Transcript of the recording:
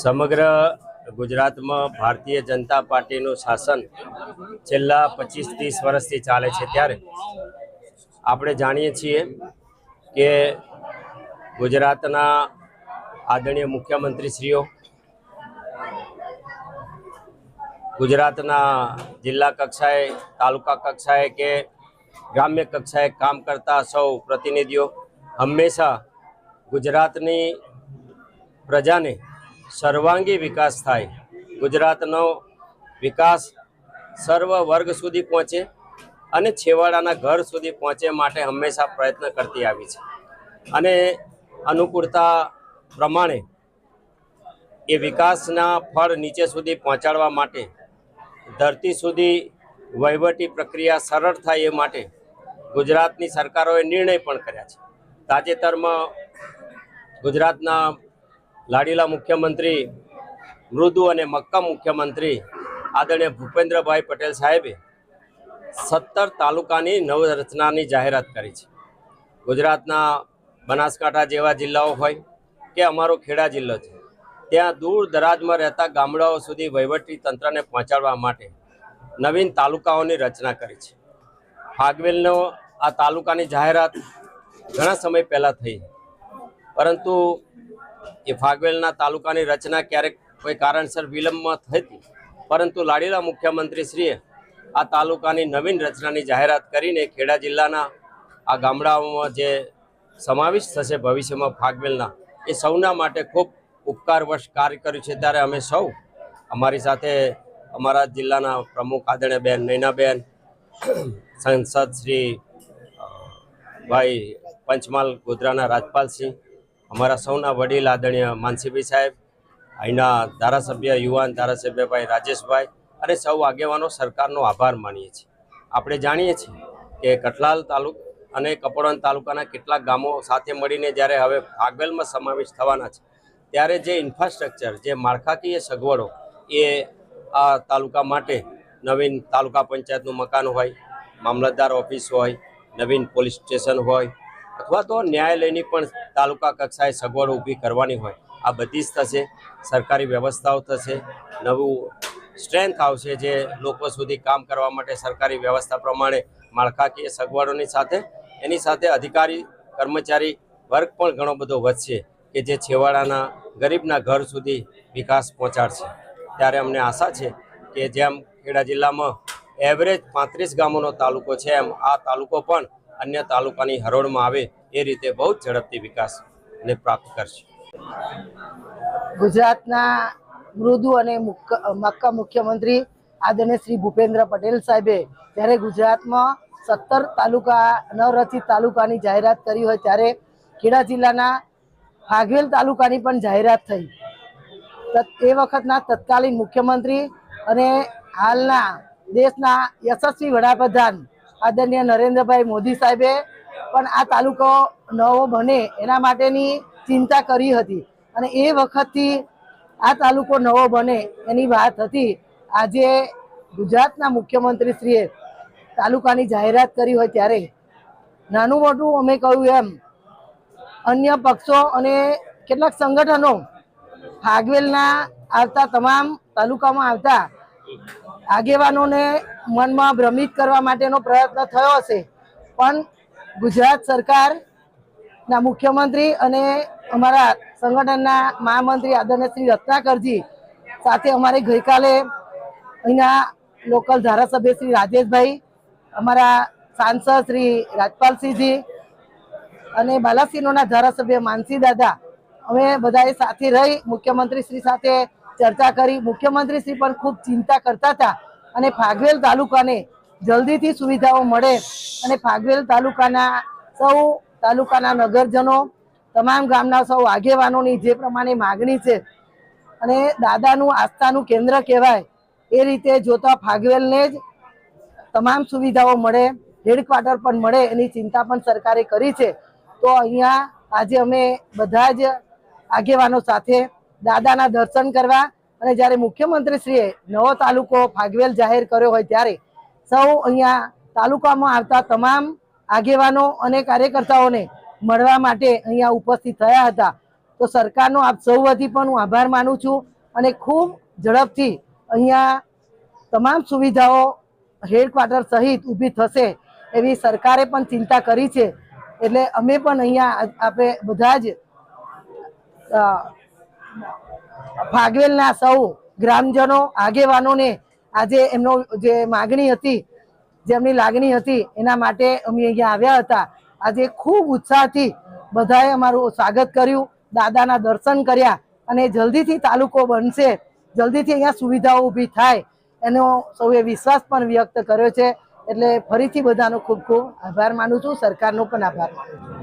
સમગ્ર ગુજરાતમાં ભારતીય જનતા પાર્ટીનું શાસન છેલ્લા પચીસ ત્રીસ વર્ષથી ચાલે છે ત્યારે આપણે જાણીએ છીએ કે ગુજરાતના આદરણીય મુખ્યમંત્રીશ્રીઓ, ગુજરાતના જિલ્લા કક્ષાએ, તાલુકા કક્ષાએ કે ગ્રામ્ય કક્ષાએ કામ કરતા સૌ પ્રતિનિધિઓ, હંમેશા ગુજરાતની પ્રજાને સર્વાંગી વિકાસ થાય. ગુજરાતનો વિકાસ સર્વ વર્ગ સુધી પહોંચે અને છેવાડાના ઘર સુધી પહોંચે માટે હંમેશા પ્રયત્ન કરતી આવી છે. અને અનુકૂળતા પ્રમાણે એ વિકાસના ફળ નીચે સુધી પહોંચાડવા માટે, ધરતી સુધી વહીવટી પ્રક્રિયા સરળ થાય એ માટે ગુજરાતની સરકારોએ નિર્ણય પણ કર્યા છે. તાજેતરમાં ગુજરાતના લાડીલા મુખ્યમંત્રી, મૃદુ અને મક્કમ મુખ્યમંત્રી આદરણીય ભૂપેન્દ્રભાઈ પટેલ સાહેબે સત્તર તાલુકાની નવરચનાની જાહેરાત કરી છે. ગુજરાતના બનાસકાંઠા જેવા જિલ્લાઓ હોય કે અમારો ખેડા જિલ્લો છે, ત્યાં દૂર દરાજમાં રહેતા ગામડાઓ સુધી વહીવટી તંત્રને પહોંચાડવા માટે નવીન તાલુકાઓની રચના કરી છે. ફાગવેલનો આ તાલુકાની જાહેરાત ઘણા સમય પહેલાં થઈ. પરંતુ એ ફાગવેલના તાલુકાની રચના ક્યારેક કોઈ કારણસર વિલંબમાં થતી. પરંતુ લાડીલા મુખ્યમંત્રીશ્રીએ આ તાલુકાની નવીન રચનાની જાહેરાત કરીને ખેડા જિલ્લાના આ ગામડાઓમાં જે સમાવિષ્ટ થશે ભવિષ્યમાં ફાગવેલના એ સૌના માટે ખૂબ ઉપકારવશ કાર્ય કર્યું છે. ત્યારે અમે સૌ અમારી સાથે અમારા જિલ્લાના પ્રમુખ આદરણીય બેન નૈનાબેન, સંસદ શ્રી ભાઈ પંચમહાલ ગોધરાના રાજપાલસિંહ અમારા સૌના વડીલ આદરણીય માનસીભાઈ સાહેબ, અહીંના ધારાસભ્ય યુવાન ધારાસભ્ય ભાઈ રાજેશભાઈ અને સૌ આગેવાનો સરકારનો આભાર માનીએ છીએ. આપણે જાણીએ છીએ કે કઠલાલ તાલુક અને કપડવંજ તાલુકાના કેટલાક ગામો સાથે મળીને જ્યારે હવે ભાગવેલમાં સમાવેશ થવાના છે, ત્યારે જે ઇન્ફ્રાસ્ટ્રક્ચર, જે માળખાકીય સગવડો એ આ તાલુકા માટે નવીન તાલુકા પંચાયતનું મકાન હોય, મામલતદાર ઓફિસ હોય, નવીન પોલીસ સ્ટેશન હોય અથવા તો ન્યાયાલયની પણ તાલુકા કક્ષાએ સગવડો ઊભી કરવાની હોય. આ બધી જ થશે. સરકારી વ્યવસ્થાઓ થશે. નવું સ્ટ્રેન્થ આવશે જે લોકો સુધી કામ કરવા માટે સરકારી વ્યવસ્થા પ્રમાણે માળખાકીય સગવડોની સાથે, એની સાથે અધિકારી, કર્મચારી વર્ગ પણ ઘણો બધો વધશે કે જે છેવાડાના ગરીબના ઘર સુધી વિકાસ પહોંચાડશે. ત્યારે અમને આશા છે કે જેમ ખેડા જિલ્લામાં એવરેજ પાંત્રીસ ગામોનો તાલુકો છે, એમ આ તાલુકો પણ અન્ય તાલુકાની હરોળમાં આવે એ રીતે બહુ જ ઝડપથી વિકાસને પ્રાપ્ત કરશે. ગુજરાતના મૃદુ અને મુક્ક- મુખ્યમંત્રી આદરણીય શ્રી ભૂપેન્દ્ર પટેલ સાહેબે જ્યારે ગુજરાતમાં સત્તર તાલુકા નવરચિત તાલુકાની જાહેરાત કરી હોય ત્યારે ખેડા જિલ્લાના ફાગવેલ તાલુકાની પણ જાહેરાત થઈ. એ વખતના તત્કાલીન મુખ્યમંત્રી અને હાલના દેશના યશસ્વી વડાપ્રધાન આદરણીય નરેન્દ્રભાઈ મોદી સાહેબે પણ આ તાલુકો નવો બને એના માટેની ચિંતા કરી હતી. અને એ વખતથી આ તાલુકો નવો બને એની વાત હતી. આજે ગુજરાતના મુખ્યમંત્રીશ્રીએ તાલુકાની જાહેરાત કરી હોય ત્યારે નાનું મોટું અમે કહ્યું એમ, અન્ય પક્ષો અને કેટલાક સંગઠનો ફાગવેલના આવતા તમામ તાલુકામાં આવતા આગેવાનોને મનમાં ભ્રમિત કરવા માટેનો પ્રયત્ન થયો હશે. પણ ગુજરાત સરકારના મુખ્યમંત્રી અને અમારા સંગઠનના મહામંત્રી આદરણીય શ્રી રત્નાકરજી સાથે અમારે ગઈકાલે અહીંના લોકલ ધારાસભ્ય શ્રી રાજેશભાઈ, અમારા સાંસદ શ્રી રાજપાલસિંહજી અને બાલાસિનોના ધારાસભ્ય માનસી દાદા. અમે બધાએ સાથે રહી મુખ્યમંત્રી શ્રી સાથે ચર્ચા કરી. મુખ્યમંત્રી શ્રી પણ ખૂબ ચિંતા કરતા હતા. અને ફાગવેલ તાલુકાને જલ્દીથી સુવિધાઓ મળે અને ફાગવેલ તાલુકાના સૌ તાલુકાના નગરજનો, તમામ ગામના સૌ આગેવાનોની જે પ્રમાણે માગણી છે અને દાદાનું આસ્થાનું કેન્દ્ર કહેવાય, એ રીતે જોતા ફાગવેલને જ તમામ સુવિધાઓ મળે, હેડક્વાર્ટર પણ મળે એની ચિંતા પણ સરકારે કરી છે. તો અહીંયા આજે અમે બધા જ આગેવાનો સાથે દાદાના દર્શન કરવા અને જ્યારે મુખ્યમંત્રીશ્રીએ નવો તાલુકો ફાગવેલ જાહેર કર્યો હોય ત્યારે સૌ અહીંયા તાલુકામાં આવતા તમામ આગેવાનો અને કાર્યકર્તાઓને મળવા માટે અહીંયા ઉપસ્થિત થયા હતા. તો સરકારનો આપ સૌ વતી પણ હું આભાર માનું છું અને ખૂબ ઝડપથી અહીંયા તમામ સુવિધાઓ હેડક્વાર્ટર સહિત ઊભી થશે એવી સરકારે પણ ચિંતા કરી છે. એટલે અમે પણ અહીંયા આપણે બધા જ ફાગવેલના સૌ ગ્રામજનો, આગેવાનોને આજે એમનો જે માગણી હતી જેમની લાગણી હતી, એના માટે અમે અહીંયા આવ્યા હતા. આજે ખૂબ ઉત્સાહથી બધાએ અમારું સ્વાગત કર્યું, દાદાના દર્શન કર્યા અને જલ્દીથી તાલુકો બનશે. જલ્દીથી અહીંયા સુવિધાઓ ઊભી થાય. એનો સૌએ વિશ્વાસ પણ વ્યક્ત કર્યો છે. એટલે ફરીથી બધાનો ખૂબ ખૂબ આભાર માનું છું. સરકારનો પણ આભાર માનું છું.